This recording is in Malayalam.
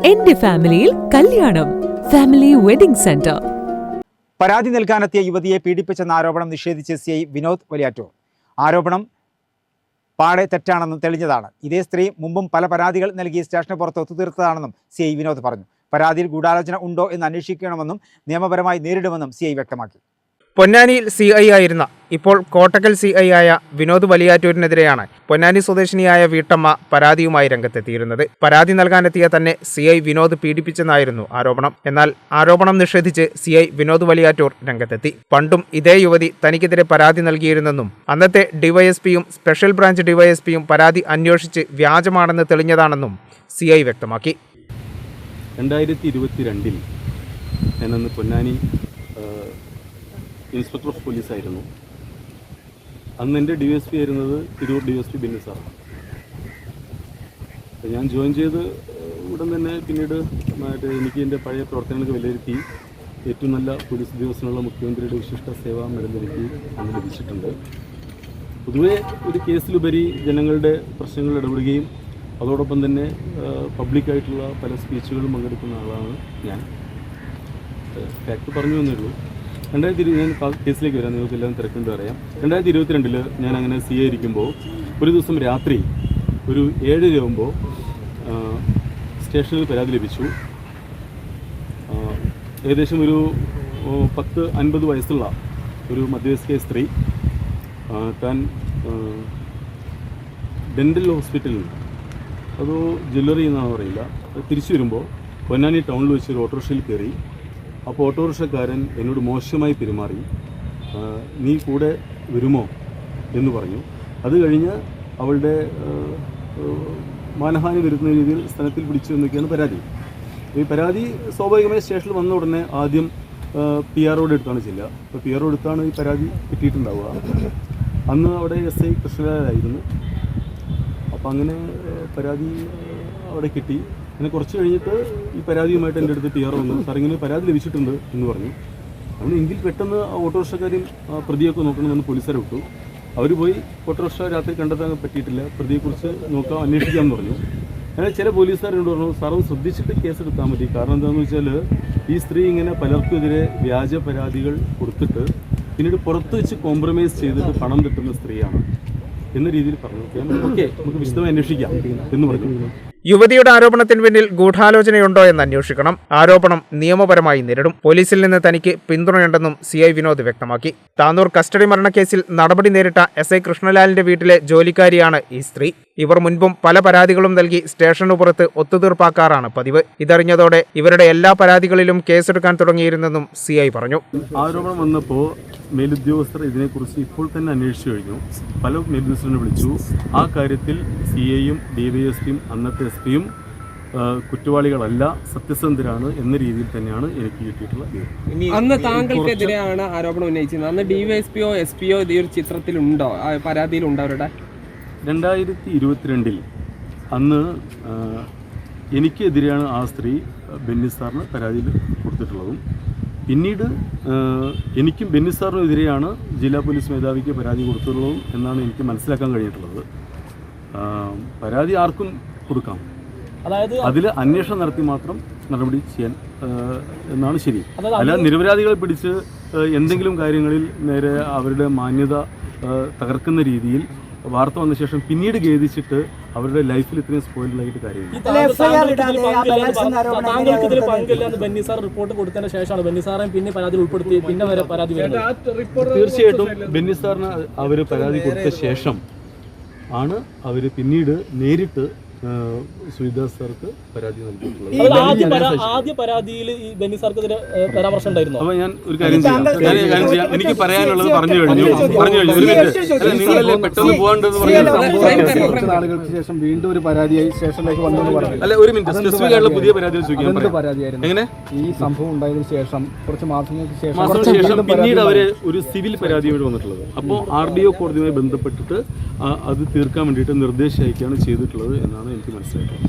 എന്റെ ഫാമിലിയിൽ കല്യാണം. Family wedding centre. പരാതി നൽകാനെത്തിയ യുവതിയെ പീഡിപ്പിച്ചെന്ന ആരോപണം നിഷേധിച്ച് സി ഐ വിനോദ് വലിയാറ്റൂർ ആരോപണം പാടെ തെറ്റാണെന്ന് തെളിഞ്ഞതാണ്. ഇതേ സ്ത്രീ മുമ്പും പല പരാതികൾ നൽകി സ്റ്റേഷന് പുറത്ത് ഒത്തുതീർത്തതാണെന്നും സി ഐ വിനോദ് പറഞ്ഞു. പരാതിയിൽ ഗൂഢാലോചന ഉണ്ടോ എന്ന് അന്വേഷിക്കണമെന്നും നിയമപരമായി നേരിടുമെന്നും സി ഐ വ്യക്തമാക്കി. പൊന്നാനിയിൽ സി ഐ ആയിരുന്ന ഇപ്പോൾ കോട്ടക്കൽ സി ഐ ആയ വിനോദ് വലിയാറ്റൂരിനെതിരെയാണ് പൊന്നാനി സ്വദേശിനിയായ വീട്ടമ്മ പരാതിയുമായി രംഗത്തെത്തിയിരുന്നത്. പരാതി നൽകാനെത്തിയ തന്നെ സി ഐ വിനോദ് പീഡിപ്പിച്ചെന്നായിരുന്നു ആരോപണം. എന്നാൽ ആരോപണം നിഷേധിച്ച് സി ഐ വിനോദ് വലിയാറ്റൂർ രംഗത്തെത്തി. പണ്ടും ഇതേ യുവതി തനിക്കെതിരെ പരാതി നൽകിയിരുന്നെന്നും അന്നത്തെ ഡിവൈഎസ്പിയും സ്പെഷ്യൽ ബ്രാഞ്ച് ഡിവൈഎസ്പിയും പരാതി അന്വേഷിച്ച് വ്യാജമാണെന്ന് തെളിഞ്ഞതാണെന്നും സി ഐ വ്യക്തമാക്കി. രണ്ടായിരത്തി ഇരുപത്തിരണ്ടിൽ ഞാനന്ന് പൊന്നാനി ഇൻസ്പെക്ടർ ഓഫ് പോലീസ് ആയിരുന്നു. അന്ന് എന്റെ ഡി എസ് പി ആയിരുന്നത് Tirur D S P Binny സാറാണ് ഞാൻ ജോയിൻ ചെയ്ത് ഉടൻ തന്നെ പിന്നീട് മറ്റേ എനിക്ക് എന്റെ പഴയ പ്രവർത്തനങ്ങൾക്ക് വിലയിരുത്തി ഏറ്റവും നല്ല പോലീസ് ഉദ്യോഗസ്ഥനുള്ള മുഖ്യമന്ത്രിയുടെ വിശിഷ്ട സേവാ മെഡൽ എനിക്ക് അന്ന് ലഭിച്ചിട്ടുണ്ട്. പൊതുവെ ഒരു കേസിലുപരി ജനങ്ങളുടെ പ്രശ്നങ്ങൾ ഇടപെടുകയും അതോടൊപ്പം തന്നെ പബ്ലിക്കായിട്ടുള്ള പല സ്പീച്ചുകളും പങ്കെടുക്കുന്ന ആളാണ് ഞാൻ. ഫാക്ട് പറഞ്ഞു തന്നേ ഉള്ളൂ. രണ്ടായിരത്തി ഇരുപത് ഞാൻ കേസിലേക്ക് വരാം. നിങ്ങൾക്ക് എല്ലാം തിരക്കുണ്ട് അറിയാം. രണ്ടായിരത്തി ഇരുപത്തിരണ്ടിൽ ഞാൻ അങ്ങനെ സി ഇരിക്കുമ്പോൾ ഒരു ദിവസം രാത്രി ഒരു ഏഴര ആകുമ്പോൾ സ്റ്റേഷനിൽ പരാതി ലഭിച്ചു. ഏകദേശം ഒരു പത്ത് അൻപത് വയസ്സുള്ള ഒരു മധ്യവയസ്ക സ്ത്രീ താൻ ഡെന്റൽ ഹോസ്പിറ്റലിൽ അതോ ജ്വല്ലറി എന്നാണ് പറയില്ല അത് തിരിച്ചു വരുമ്പോൾ പൊന്നാനി ടൗണിൽ വെച്ച് ഒരു ഓട്ടോറിക്ഷയിൽ കയറി അപ്പോൾ ഓട്ടോറിക്ഷക്കാരൻ എന്നോട് മോശമായി പെരുമാറി. നീ കൂടെ വരുമോ എന്ന് പറഞ്ഞു. അത് കഴിഞ്ഞ് അവളുടെ മാനഹാനി വരുന്ന രീതിയിൽ സ്ഥലത്തിൽ പിടിച്ചു എന്നൊക്കെയാണ് പരാതി. ഈ പരാതി സ്വാഭാവികമായി സ്റ്റേഷനിൽ വന്ന ഉടനെ ആദ്യം പി ആർ ആറോട് എടുത്താണ് ചെല്ലുക. അപ്പോൾ പി ആർ ഒ എടുത്താണ് ഈ പരാതി കിട്ടിയിട്ടുണ്ടാവുക. അന്ന് അവിടെ എസ് ഐ കൃഷ്ണലാലായിരുന്നു അപ്പോൾ അങ്ങനെ പരാതി അവിടെ കിട്ടി. അങ്ങനെ കുറച്ച് കഴിഞ്ഞിട്ട് ഈ പരാതിയുമായിട്ട് എന്റെ അടുത്ത് ടി ആർ വന്നു. സാർ ഇങ്ങനെ പരാതി ലഭിച്ചിട്ടുണ്ട് എന്ന് പറഞ്ഞു. നമ്മൾ എങ്കിൽ പെട്ടെന്ന് ആ ഓട്ടോറിക്ഷക്കാരെയും ആ പ്രതിയൊക്കെ നോക്കണമെന്ന് പോലീസുകാരെ വിട്ടു. അവർ പോയി ഓട്ടോറിക്ഷ രാത്രി കണ്ടെത്താൻ പറ്റിയിട്ടില്ല. പ്രതിയെക്കുറിച്ച് നോക്കാം അന്വേഷിക്കാമെന്ന് പറഞ്ഞു. അങ്ങനെ ചില പോലീസുകാരോട് പറഞ്ഞു സാറും ശ്രദ്ധിച്ചിട്ട് കേസെടുത്താൽ മതി. കാരണം എന്താണെന്ന് വെച്ചാൽ ഈ സ്ത്രീ ഇങ്ങനെ പലർക്കുമെതിരെ വ്യാജ പരാതികൾ കൊടുത്തിട്ട് പിന്നീട് പുറത്ത് വെച്ച് കോംപ്രമൈസ് ചെയ്തിട്ട് പണം കിട്ടുന്ന സ്ത്രീയാണ് എന്ന രീതിയിൽ പറഞ്ഞു. ഓക്കെ നമുക്ക് വിശദമായി അന്വേഷിക്കാം എന്ന് പറഞ്ഞു. യുവതിയുടെ ആരോപണത്തിന് പിന്നിൽ ഗൂഢാലോചനയുണ്ടോ എന്ന് അന്വേഷിക്കണം. ആരോപണം നിയമപരമായി നേരിടും. പോലീസിൽ നിന്ന് തനിക്ക് പിന്തുണയുണ്ടെന്നും സി ഐ വിനോദ് വ്യക്തമാക്കി. താനൂർ കസ്റ്റഡി മരണക്കേസിൽ നടപടി നേരിട്ട എസ് ഐ കൃഷ്ണലാലിന്റെ വീട്ടിലെ ജോലിക്കാരിയാണ് ഈ സ്ത്രീ. ഇവർ മുൻപും പല പരാതികളും നൽകി സ്റ്റേഷനു പുറത്ത് ഒത്തുതീർപ്പാക്കാറാണ് പതിവ്. ഇതറിഞ്ഞതോടെ ഇവരുടെ എല്ലാ പരാതികളിലും കേസെടുക്കാൻ തുടങ്ങിയിരുന്നെന്നും സി ഐ പറഞ്ഞു. ആരോപണം വന്നപ്പോൾ മേലുദ്യോഗസ്ഥർ ഇതിനെക്കുറിച്ച് ഇപ്പോൾ തന്നെ അന്വേഷിച്ചു കഴിഞ്ഞു. പല മേലുദ്യോഗസ്ഥരെ വിളിച്ചു. ആ കാര്യത്തിൽ സി ഐയും ഡി വൈ എസ് പിയും അന്നത്തെ എസ് പിയും കുറ്റവാളികളല്ല സത്യസന്ധരാണ് എന്ന രീതിയിൽ തന്നെയാണ് എനിക്ക് കിട്ടിയിട്ടുള്ളത് അന്ന് താങ്കൾക്കെതിരെയാണ് ആരോപണം ഉന്നയിച്ചത് അന്ന് ഡിവൈഎസ്പിയോ എസ് പിയോ ഈ ഒരു ചിത്രത്തിലുണ്ടോ? പരാതിയിലുണ്ടോ അവരുടെ? രണ്ടായിരത്തി ഇരുപത്തിരണ്ടിൽ അന്ന് എനിക്കെതിരെയാണ് ആ സ്ത്രീ ബെന്നി സാറിന് പരാതിയിൽ കൊടുത്തിട്ടുള്ളതും. പിന്നീട് എനിക്കും ബെന്നി സാറിനും എതിരെയാണ് ജില്ലാ പോലീസ് മേധാവിക്ക് പരാതി കൊടുത്തിട്ടുള്ളതും എന്നാണ് എനിക്ക് മനസ്സിലാക്കാൻ കഴിഞ്ഞിട്ടുള്ളത്. പരാതി ആർക്കും കൊടുക്കാം. അതായത് അതിൽ അന്വേഷണം നടത്തി മാത്രം നടപടി ചെയ്യാൻ എന്നാണ് ശരി. അല്ല നിരപരാധികളെ പിടിച്ച് എന്തെങ്കിലും കാര്യങ്ങളിൽ നേരെ അവരുടെ മാന്യത തകർക്കുന്ന രീതിയിൽ വാർത്ത വന്ന ശേഷം പിന്നീട് ഖേദിച്ചിട്ട് അവരുടെ ലൈഫിൽ ഇത്രയും സ്പോയിലായിട്ട് കാര്യമില്ല. റിപ്പോർട്ട് കൊടുത്തതിന് ശേഷമാണ് ബെന്നി പിന്നെ പരാതി ഉൾപ്പെടുത്തി പിന്നെ വരെ പരാതി തീർച്ചയായിട്ടും ബെന്നി സാറിന് അവർ പരാതി കൊടുത്ത ശേഷം ആണ് അവർ പിന്നീട് നേരിട്ട് സുനിദാസ് സാർക്ക് പരാതി നൽകിയിട്ടുള്ളത്. അതിൽ ആദ്യ പരാ- ആദ്യ പരാതിയിൽ ഈ ബെന്നി സാർക്കെതിരെ ഏഹ്, പരാമർശം ഉണ്ടായിരുന്നു? അപ്പൊ ഞാൻ ഒരു കാര്യം ചെയ്യാം. എനിക്ക് പറയാനുള്ളത് പറഞ്ഞു കഴിഞ്ഞു. പറഞ്ഞു കഴിഞ്ഞു. ഒരു മിനിറ്റ്. അല്ല, നിങ്ങളല്ലേ പെട്ടെന്ന് പോകേണ്ടത് പറഞ്ഞു ശേഷം വീണ്ടും ഒരു പരാതിയായി സ്റ്റേഷനിലേക്ക് വന്നു പറഞ്ഞു. അല്ല ഒരു മിനിറ്റ്. സ്പെസിഫിക് ആയിട്ടുള്ള പുതിയ പരാതി എന്ത് പരാതിയായിരുന്നു? എങ്ങനെ? ഈ സംഭവം ഉണ്ടായതിനു ശേഷം കുറച്ച് മാസങ്ങൾക്ക് ശേഷം ശേഷം പിന്നീട് അവർ ഒരു സിവിൽ പരാതിയുമായി വന്നിട്ടുള്ളത്. അപ്പോൾ ആർ ഡി ഒ കോടതിയുമായി ബന്ധപ്പെട്ടിട്ട് അത് തീർക്കാൻ വേണ്ടിയിട്ട് നിർദ്ദേശം അയക്കുകയാണ് ചെയ്തിട്ടുള്ളത് എന്നാണ് എനിക്ക് മനസ്സിലായിട്ടുള്ളത്